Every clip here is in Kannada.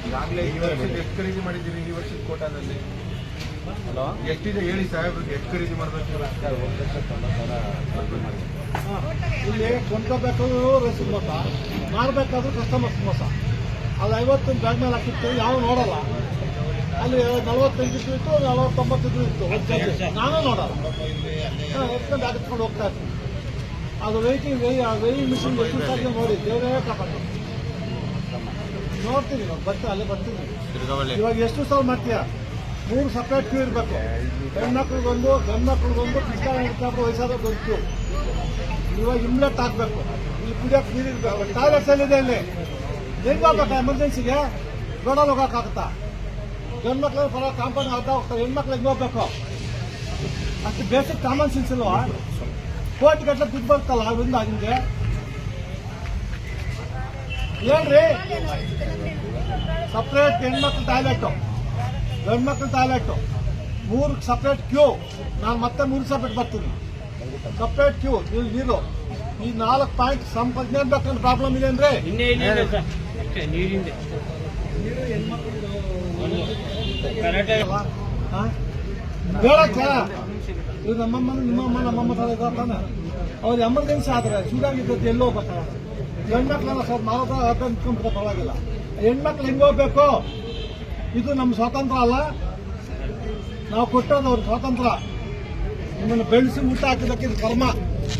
ಈಗಾಗಲೇ ಈ ವರ್ಷದ ಎಷ್ಟು ಖರೀದಿ ಮಾಡಿದ್ದೀರಿ ಈ ವರ್ಷದ ಕೋಟಾದಲ್ಲಿ ಹಲೋ? ಎಷ್ಟಿದೆ ಹೇಳಿ ಸಾಹೇಬ್ರಿಗೆ ಎಷ್ಟು ಖರೀದಿ ಮಾಡಬೇಕು ಇಲ್ಲಿ ಕೊಂಡ್ಕೋಬೇಕಾದ್ರೂ ರಸೀದ್ ಮೋಸ ಮಾರಬೇಕಾದ್ರೂ ಕಸ್ಟಮರ್ಸ್ ಮೋಸ. ಅದು ಐವತ್ತು ಬ್ಯಾಗ್ ಮೇಲೆ ಹಾಕಿತ್ತು ಯಾವ ನೋಡಲ್ಲ. ಅಲ್ಲಿ ನಲವತ್ತೈದು ಇತ್ತು ನಲವತ್ತೊಂಬತ್ತು ಇತ್ತು ಒಂದ್ ನಾನು ನೋಡಲ್ಲ. ಎತ್ಕೊಂಡು ಹಾಕಿಸ್ಕೊಂಡು ಹೋಗ್ತಾ ಇರ್ತೀನಿ ಅದು ವೆಯ್ಟಿಂಗ್ ವೆಯ್ ವೆಯ್ಯಿಂಗ್ ಮಿಷಿನ್ ಎಷ್ಟು ಸಾಧ್ಯ ನೋಡಿ. ದೇವರೇ ಕಾಪಾಡು ನೋಡ್ತೀನಿ ನಾನು ಬರ್ತೀನಿ ಅಲ್ಲೇ ಬರ್ತೀನಿ. ಇವಾಗ ಎಷ್ಟು ಸಾವಿರ ಮಾಡ್ತೀಯ? ಮೂರು ಸಪ್ರೇಟ್ ಕ್ಯೂ ಇರಬೇಕು. ಹೆಣ್ಮಕ್ಳಿಗೊಂದು ಗಂಡ್ಮಕ್ಳಿಗೊಂದು ಕೃಷ್ಣ ಹಿಡ್ಕೊಂಡು ವಯಸ್ಸಾದ ಕ್ಯೂ ಇವಾಗ ಇಮ್ಲೆಟ್ ಹಾಕ್ಬೇಕು. ಇಲ್ಲಿ ಕುಡಿಯೋಕೆ ನೀರು ಇರ್ಬೇಕು. ಟಾಯ್ಲೆಟ್ಸ್ ಎಲ್ಲಿದೆ ಇಲ್ಲಿ ಹೆಂಗ್ ಹೋಗ್ಬೇಕಾ? ಎಮರ್ಜೆನ್ಸಿಗೆ ರೋಡಲ್ಲಿ ಹೋಗೋಕ್ಕಾಗುತ್ತಾ? ಗಂಡ್ಮಕ್ಳಿಗೆ ಬರೋ ಕಾಂಪೌಂಡ್ ಅರ್ಧ ಹೋಗ್ತಾರೆ. ಹೆಣ್ಮಕ್ಳು ಹೆಂಗ್ ಹೋಗ್ಬೇಕು ಅಷ್ಟು ಬೇಸಿಕ್ ಕಾಮನ್ ಸೆನ್ಸ್ ಇಲ್ವಾ? ಕೋಟಿ ಗಟ್ಟಲೆ ದುಡ್ಡು ಬರ್ತಲ್ಲ ಅದರಿಂದ ಹಿಂಗೆ ಏನ್ರಿ ಸಪ್ರೇಟ್ ಹೆಣ್ಮಕ್ಳು ಟಾಯ್ಲೆಟು ಗಂಡ್ಮಕ್ಳು ಟಾಯ್ಲೆಟು ಮೂರು ಸಪ್ರೇಟ್ ಕ್ಯೂ ನಾನು ಮತ್ತೆ ಮೂರು ಸಪ್ರೇಟ್ ಬರ್ತೀನಿ. ಸಪ್ರೇಟ್ ಕ್ಯೂ ನೀವು ನೀರು. ಈ ನಾಲ್ಕು ಪಾಯಿಂಟ್ ಸಂಪರ್ಕ ಬೇಕಂದ್ರೆ ಪ್ರಾಬ್ಲಮ್ ಇದೆ ಅಂದ್ರೆ? ಇನ್ನೇ ಇದು ನಮ್ಮಮ್ಮ ನಿಮ್ಮಮ್ಮ ನಮ್ಮಮ್ಮ ತರ ಇದ್ದಾನೆ ಅವ್ರು ಎಮರ್ಜೆನ್ಸಿ ಆದ್ರೆ ಚೂಡಾಗಿದ್ದದ್ದು ಎಲ್ಲಿ ಬರ್ತಾರ ಹೆಣ್ಮಕ್ಳೆಲ್ಲ ಸ್ವಲ್ಪ ಮಾತ್ರ ಅರ್ಧ ನಿಂತ್ಕೊಂಡ್ಬಿಟ್ರೆ ಪರವಾಗಿಲ್ಲ. ಹೆಣ್ಮಕ್ಳು ಹೆಂಗ್ ಹೋಗ್ಬೇಕು? ಇದು ನಮ್ಮ ಸ್ವಾತಂತ್ರ್ಯ ಅಲ್ಲ. ನಾವು ಕೊಟ್ಟೋದು ಅವ್ರ ಸ್ವಾತಂತ್ರ್ಯ ನಿಮ್ಮನ್ನು ಬೆಳೆಸಿ ಊಟ ಇದು ಕರ್ಮ,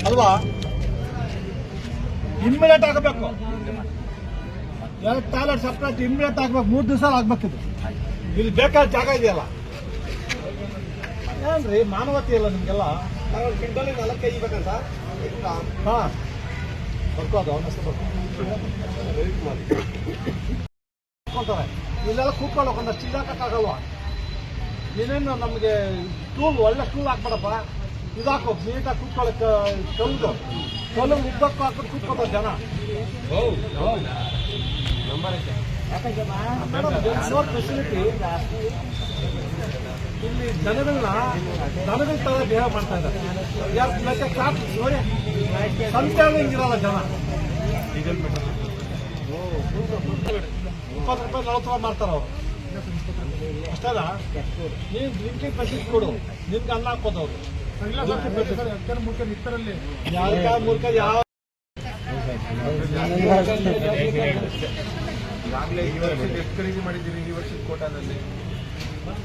ಅಲ್ವಾ? ಇಮ್ಮಿಡಿಯೇಟ್ ಆಗಬೇಕು. ಎರಡು ಟಾಯ್ಲೆಟ್ ಸಪ್ರೇಟ್ ಇಮ್ಮಿಡಿಯೇಟ್ ಆಗ್ಬೇಕು. ಮೂರು ದಿವಸ ಆಗ್ಬೇಕಿದು ಇಲ್ಲಿ ಬೇಕಾದ ಜಾಗ ಇದೆಯಲ್ಲ. ಏನ್ರಿ ಮಾನವತೆ ಇಲ್ಲ ನಿಮ್ಗೆಲ್ಲ. ಕಿಂಡಲ್ಲಿ ನಾಲ್ಕು ಕೈ ಬೇಕಂತ ಹಾ. ಬರ್ಕೋದು ಇಲ್ಲೆಲ್ಲ ಕೂತ್ಕೊಳ್ಳೋಕೆ ಒಂದಷ್ಟು ಚಿಲ್ಲಾಕಕ್ಕಾಗಲ್ವಾ ನೀನೇನು ನಮಗೆ ಟೂಲ್ ಒಳ್ಳೆ ಟೂಲ್ ಹಾಕ್ಬೇಡಪ್ಪ. ಇದಾಕೋ ನೀಟಾಗಿ ಕೂತ್ಕೊಳ್ಳೋಕೆ ಕಲ್ಲು. ಕಲ್ಲು ಉದ್ದಕ್ಕೂ ಹಾಕ್ಬಿಟ್ಟು ಕೂತ್ಕೊತಾರೆ ಜನ. ಫೆಸಿಲಿಟಿ ಇಲ್ಲಿ ಜನಗಳನ್ನ ದನಗಳ ತರ ದೇಹ ಮಾಡ್ತಾ ಇದ್ದಾರೆ ಯಾರು ಸಂತೆ ಹಿಂಗಿರಲ್ಲ ಜನ ಇಪ್ಪತ್ತು ರೂಪಾಯಿ ನಲವತ್ತು ರೂಪಾಯಿ ಮಾಡ್ತಾರ ಅವ್ರು ಅಷ್ಟಲ್ಲ ನೀನು ಡ್ರಿಂಕಿಂಗ್ ಫೆಸಿಲಿಟಿ ಕೊಡು ನಿನ್ಗೆ ಅನ್ನ ಹಾಕೋದು ಅವರು ಯಾರ ಮೂರ್ಕ ಯಾವ ಈಗಾಗಲೇ ಈ ವರ್ಷದ ಎಷ್ಟು ಖರೀದಿ ಮಾಡಿದ್ದೀರಿ ಈ ವರ್ಷದ ಕೋಟಾದಲ್ಲಿ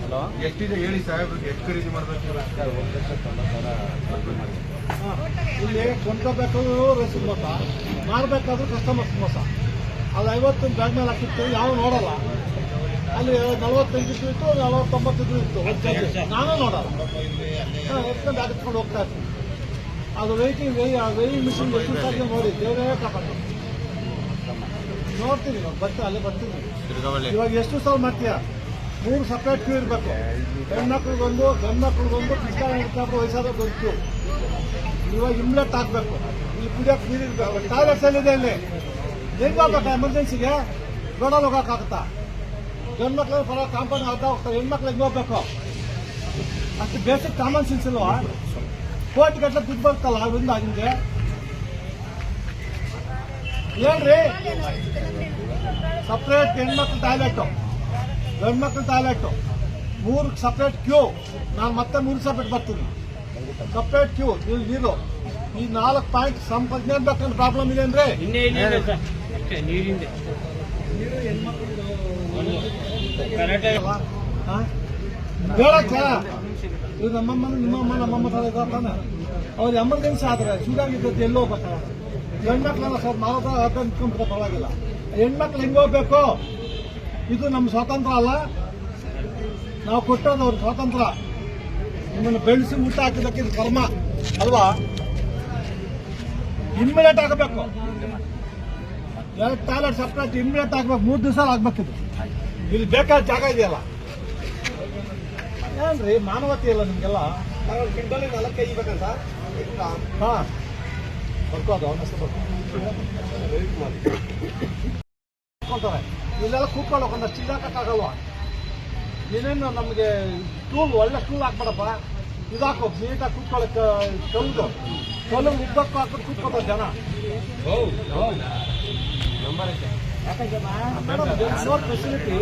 ಹಲೋ? ಎಷ್ಟಿದೆ ಹೇಳಿ ಸಾಹೇಬ್ರಿಗೆ ಎಷ್ಟು ಖರೀದಿ ಮಾಡಬೇಕು. ಇಲ್ಲಿ ಕೊಂಡ್ಕೋಬೇಕಾದ್ರೂ ರಸೀದ್ ಮೋಸ. ಮಾರಬೇಕಾದ್ರೂ ಕಸ್ಟಮರ್ಸ್ ಮೋಸ. ಅದು ಐವತ್ತು ಬ್ಯಾಗ್ ಮೇಲೆ ಹಾಕಿತ್ತು ಯಾವ ನೋಡಲ್ಲ. ಅಲ್ಲಿ ನಲವತ್ತೈದು ಇತ್ತು ನಲವತ್ತೊಂಬತ್ತು ಇತ್ತು ನಾನು ನೋಡಲ್ಲ. ಎತ್ಕೊಂಡು ಹಾಕಿಸ್ಕೊಂಡು ಹೋಗ್ತಾ ಇರ್ತೀನಿ ಅದು ವೆಯ್ಟಿಂಗ್ ವೆಯ್ ವೆಯ್ಯಿಂಗ್ ಮಿಷಿನ್ ಎಷ್ಟು ನೋಡಿ ದೇವರೇ ಕಾಪಾಡು ನೋಡ್ತೀನಿ ನಾನು ಬರ್ತೀನಿ ಅಲ್ಲೇ ಬರ್ತೀನಿ. ಇವಾಗ ಎಷ್ಟು ಸಾವಿರ ಮಾಡ್ತೀಯ? ಮೂರು ಸಪ್ರೇಟ್ ಕ್ಯೂ ಇರಬೇಕು. ಹೆಣ್ಮಕ್ಳಿಗೊಂದು ಗಂಡ್ಮಕ್ಳಿಗೊಂದು ಕೃಷ್ಣ ಹಿಡ್ಕೊಂಡು ವಯಸ್ಸಾದ ಗೊತ್ತು ಇವಾಗ ಇಮ್ಲೆಟ್ ಹಾಕ್ಬೇಕು. ಇಲ್ಲಿ ಕುಡಿಯೋಕೆ ನೀರು ಇರಬೇಕು. ಟಾಯ್ಲೆಟ್ಸ್ ಎಲ್ಲಿದೆ ಇಲ್ಲಿ ಹೆಂಗ್ ಹೋಗ್ಬೇಕಾ? ಎಮರ್ಜೆನ್ಸಿಗೆ ರೋಡಲ್ಲಿ ಹೋಗೋಕ್ಕಾಗುತ್ತಾ? ಗಂಡ್ಮಕ್ಳಿಗೆ ಪರ ಕಾಂಪೌಂಡ್ ಅರ್ಧ ಹೋಗ್ತಾರೆ. ಹೆಣ್ಮಕ್ಳು ಹೆಂಗ್ ಹೋಗ್ಬೇಕು ಅಷ್ಟು ಬೇಸಿಕ್ ಕಾಮನ್ ಸೆನ್ಸ್ ಇಲ್ವಾ? ಕೋಟಿ ಗಟ್ಟಲೆ ದುಡ್ಡು ಬರ್ತಲ್ಲ ಅದರಿಂದ ಹಿಂಗೆ ಏನ್ರಿ ಸಪ್ರೇಟ್ ಹೆಣ್ಮಕ್ಳ ಟಾಯ್ಲೆಟು ಗಂಡ್ಮಕ್ಳು ಟಾಯ್ಲೆಟು ಮೂರು ಸಪ್ರೇಟ್ ಕ್ಯೂ ನಾನು ಮತ್ತೆ ಮೂರು ಸಪ್ರೇಟ್ ಬರ್ತೀನಿ. ಸಪ್ರೇಟ್ ಕ್ಯೂ ನೀವು ನೀರು. ಈ ನಾಲ್ಕು ಪಾಯಿಂಟ್ ಸಂಪರ್ಕ ಬೇಕಂದ್ರೆ ಪ್ರಾಬ್ಲಮ್ ಇದೆ ಅಂದ್ರೆ ಹೇಳಕ್ಕ? ಇದು ನಮ್ಮಮ್ಮ ನಿಮ್ಮಮ್ಮ ನಮ್ಮಮ್ಮ ಇದ್ದಾನೆ ಅವ್ರು ಎಮರ್ಜೆನ್ಸಿ ಆದ್ರೆ ಚೂಡಾಗಿದ್ದದ್ದು ಎಲ್ಲೋ ಹೋಗ್ಬೇಕ? ಹೆಣ್ಮಕ್ಳೆಲ್ಲ ಸರ್ ಮಾತ್ರ ಅರ್ಧ ನಿಂತ್ಕೊಂಡ್ಬಿಟ್ರೆ ಪರವಾಗಿಲ್ಲ. ಹೆಣ್ಮಕ್ಳು ಹೆಂಗ್ ಹೋಗ್ಬೇಕು? ಇದು ನಮ್ಮ ಸ್ವಾತಂತ್ರ್ಯ ಅಲ್ಲ. ನಾವು ಕೊಟ್ಟೋದು ಅವ್ರ ಸ್ವಾತಂತ್ರ್ಯ ನಿಮ್ಮನ್ನು ಬೆಳೆಸಿ ಊಟ ಹಾಕಿದ್ದಕ್ಕೆ ಇದು ಕರ್ಮ, ಅಲ್ವಾ? ಇಮ್ಮಿಡಿಯೇಟ್ ಆಗಬೇಕು. ಎರಡು ಟಾಯ್ಲೆಟ್ ಸಪ್ರೇಟ್ ಇಮ್ಮಿಡಿಯೇಟ್ ಆಗ್ಬೇಕು. ಮೂರು ದಿವಸ ಆಗ್ಬೇಕಿದ್ರು ಇಲ್ಲಿ ಬೇಕಾದ ಜಾಗ ಇದೆಯಲ್ಲ. ಏನ್ರಿ ಮಾನವತೆ ಇಲ್ಲ ನಿಮ್ಗೆಲ್ಲ? ಕಿಂಡಲ್ಲಿ ನಾಲ್ಕು ಹಾ ಕೂತ್ಕೊಳ್ತಾರೆ ಇಲ್ಲೆಲ್ಲ ಕೂತ್ಕೊಳ್ಳೋಕೆ ಒಂದಷ್ಟು ಚಿಲ್ಲಾಕಕ್ಕಾಗಲ್ವಾ ನೀನೇನು ನಮಗೆ ಟೂಲ್ ಒಳ್ಳೆ ಟೂಲ್ ಹಾಕ್ಬೇಡಪ್ಪ. ಇದಾಕೋ ನೀಟಾಗಿ ಕೂತ್ಕೊಳ್ಳೋಕೆ ಕಲ್ಲು. ಕಲ್ಲು ಉದ್ದಕ್ಕೂ ಹಾಕ್ಬಿಟ್ಟು ಕೂತ್ಕೊತಾರೆ ಜನ. ಮೇಡಮ್ ಫೆಸಿಲಿಟಿ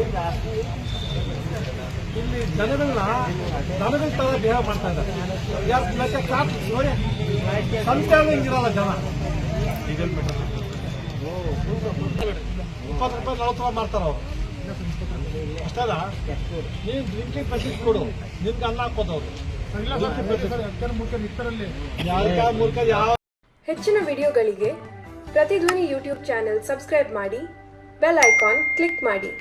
ಇಲ್ಲಿ ಜನಗಳನ್ನ ದನಗಳ ತರ ಬಿಹೇವ್ ಮಾಡ್ತಾ ಇದ್ದಾರೆ. ಯಾರು ಲೆಕ್ಕ ಕ್ಲಾಸ್ ನೋಡಿ. ಸಂತೆ ಹಿಂಗಿರಲ್ಲ ಜನ. ಇಪ್ಪತ್ತು ರೂಪಾಯಿ ನಲವತ್ತು ರೂಪಾಯಿ ಮಾಡ್ತಾರ ಅವ್ರು. ಅಷ್ಟಲ್ಲ ನೀನು ಡ್ರಿಂಕಿಂಗ್ ಫೆಸಿಲಿಟಿ ಕೊಡು. ನಿಮ್ಗೆ ಅನ್ನ ಹಾಕೋದವ್ರು ಹೆಚ್ಚಿನ ವಿಡಿಯೋಗಳಿಗೆ ಪ್ರತಿಧ್ವನಿ ಯೂಟ್ಯೂಬ್ ಚಾನೆಲ್ ಸಬ್ಸ್ಕ್ರೈಬ್ ಮಾಡಿ ಬೆಲ್ ಐಕಾನ್ ಕ್ಲಿಕ್ ಮಾಡಿ.